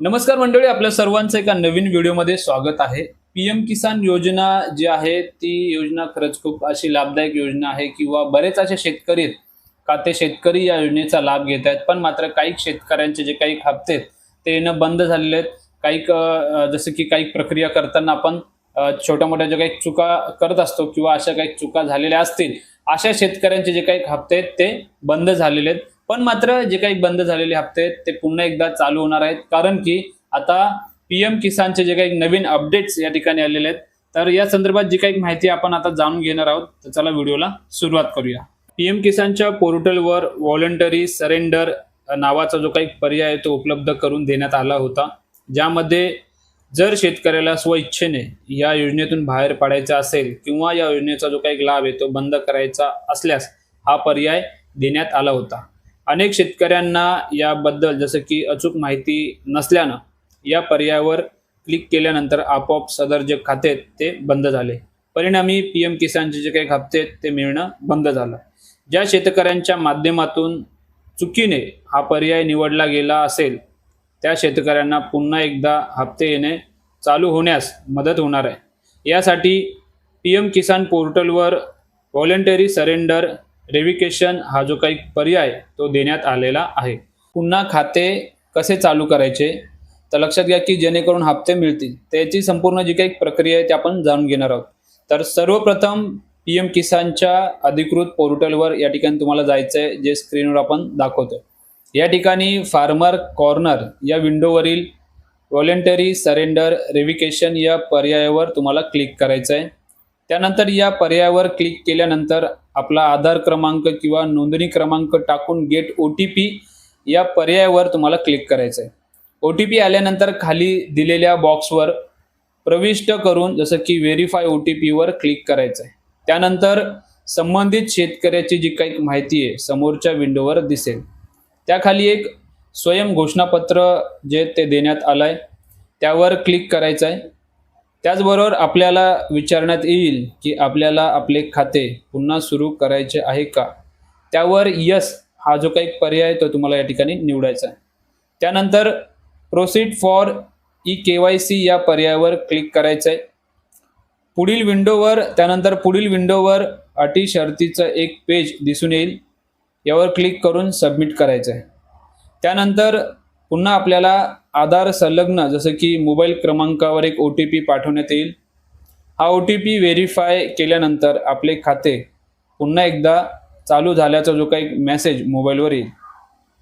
नमस्कार मंडळी आपल्या सर्वांचं एका नवीन व्हिडिओमध्ये स्वागत आहे. पीएम किसान योजना जी आहे ती योजना खरंच खूप अशी लाभदायक योजना आहे किंवा बरेच असे शेतकरी आहेत. का ते शेतकरी या योजनेचा लाभ घेत आहेत पण मात्र काही शेतकऱ्यांचे जे काही हप्ते आहेत ते येणं बंद झालेले आहेत. काही जसं की काही प्रक्रिया करताना आपण छोट्या मोठ्या ज्या काही चुका करत असतो किंवा अशा काही चुका झालेल्या असतील अशा शेतकऱ्यांचे जे काही हप्ते आहेत ते बंद झालेले आहेत. पण मात्र जे काही बंद झालेले हप्ते आहेत ते पुन्हा एकदा चालू होणार आहेत. कारण की आता पीएम किसानचे जे काही नवीन अपडेट्स या ठिकाणी आलेले आहेत तर या संदर्भात जी काही माहिती आपण आता जाणून घेणार आहोत तर चला व्हिडिओला सुरुवात करूया. पीएम किसानच्या पोर्टलवर व्हॉलंटरी सरेंडर नावाचा जो काही पर्याय आहे तो उपलब्ध करून देण्यात आला होता. ज्यामध्ये जर शेतकऱ्याला स्वइच्छेने या योजनेतून बाहेर पडायचा असेल किंवा या योजनेचा जो काही लाभ आहे तो बंद करायचा असल्यास हा पर्याय देण्यात आला होता. अनेक शेतकऱ्यांना याबद्दल जसं की अचूक माहिती नसल्यानं या पर्यायावर क्लिक केल्यानंतर आपोआप सदर जे खाते ते बंद झाले. परिणामी पी एम किसानचे जे काही हप्ते आहेत ते मिळणं बंद झालं. ज्या शेतकऱ्यांच्या माध्यमातून चुकीने हा पर्याय निवडला गेला असेल त्या शेतकऱ्यांना पुन्हा एकदा हप्ते येणे चालू होण्यास मदत होणार आहे. यासाठी पी एम किसान पोर्टलवर व्हॉलेंटरी सरेंडर रेव्हिकेशन हा जो काही पर्याय तो देण्यात आलेला आहे. पुन्हा खाते कसे चालू करायचे? तर लक्षात घ्या की जेणेकरून हप्ते मिळतील त्याची संपूर्ण जी काही प्रक्रिया आहे ती आपण जाणून घेणार आहोत. तर सर्वप्रथम पी एम किसानच्या अधिकृत पोर्टलवर या ठिकाणी तुम्हाला जायचं आहे जे स्क्रीनवर आपण दाखवतो या ठिकाणी फार्मर कॉर्नर या विंडोवरील व्हॉलेंटरी सरेंडर रेव्हिकेशन या पर्यायावर तुम्हाला क्लिक करायचं आहे त्यानंतर या पर्यायावर क्लिक केल्यानंतर आपला आधार क्रमांक किंवा नोंदणी क्रमांक टाकून गेट ओ टी पी या पर्यायावर तुम्हाला क्लिक करायचं आहे ओ टी पी आल्यानंतर खाली दिलेल्या बॉक्सवर प्रविष्ट करून जसं की व्हेरीफाय ओ टी पीवर क्लिक करायचं आहे त्यानंतर संबंधित शेतकऱ्याची जी काही माहिती आहे समोरच्या विंडोवर दिसेल. त्याखाली एक स्वयं घोषणापत्र जे ते देण्यात आलं आहे त्यावर क्लिक करायचं आहे त्याचबरोबर आपल्याला विचारण्यात येईल की आपल्याला आपले खाते पुन्हा सुरू करायचे आहे का? त्यावर यस हा जो काही पर्याय आहे तो तुम्हाला या ठिकाणी निवडायचा आहे. त्यानंतर proceed for E K Y C या पर्यायावर क्लिक करायचं आहे पुढील विंडोवर त्यानंतर पुढील विंडोवर अटी शर्तीचं एक पेज दिसून येईल. यावर क्लिक करून सबमिट करायचं आहे त्यानंतर पुन्हा आपल्याला आधार संलग्न जसं की मोबाईल क्रमांकावर एक ओ टी पी पाठवण्यात येईल. हा ओ टी पी व्हेरीफाय केल्यानंतर आपले खाते पुन्हा एकदा चालू झाल्याचा जो काही मेसेज मोबाईलवर येईल.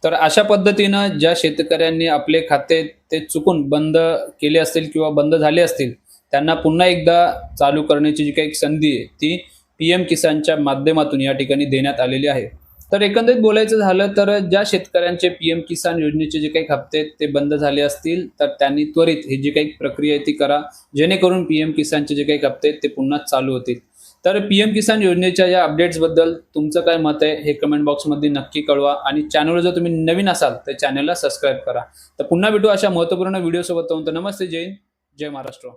तर अशा पद्धतीनं ज्या शेतकऱ्यांनी आपले खाते ते चुकून बंद केले असतील किंवा बंद झाले असतील त्यांना पुन्हा एकदा चालू करण्याची जी काही संधी आहे ती पी एम किसानच्या माध्यमातून या ठिकाणी देण्यात आलेली आहे. तर एकंदरीत बोलायचं झालं तर ज्या शेतकऱ्यांचे पीएम किसान योजनेचे जे काही हप्ते ते बंद झाले असतील तर त्यांनी त्वरित ही जी काही प्रक्रिया आहे ती करा. जेणेकरून पीएम किसानचे जे काही हप्ते ते पुन्हा चालू होतील. तर पी एम किसान योजनेच्या या अपडेट्सबद्दल तुमचं काय मत आहे हे कमेंट बॉक्समध्ये नक्की कळवा. आणि चॅनलवर जर तुम्ही नवीन असाल तर चॅनलला सबस्क्राईब करा. तर पुन्हा भेटू अशा महत्त्वपूर्ण व्हिडिओसोबत तर नमस्ते जैन जय महाराष्ट्र.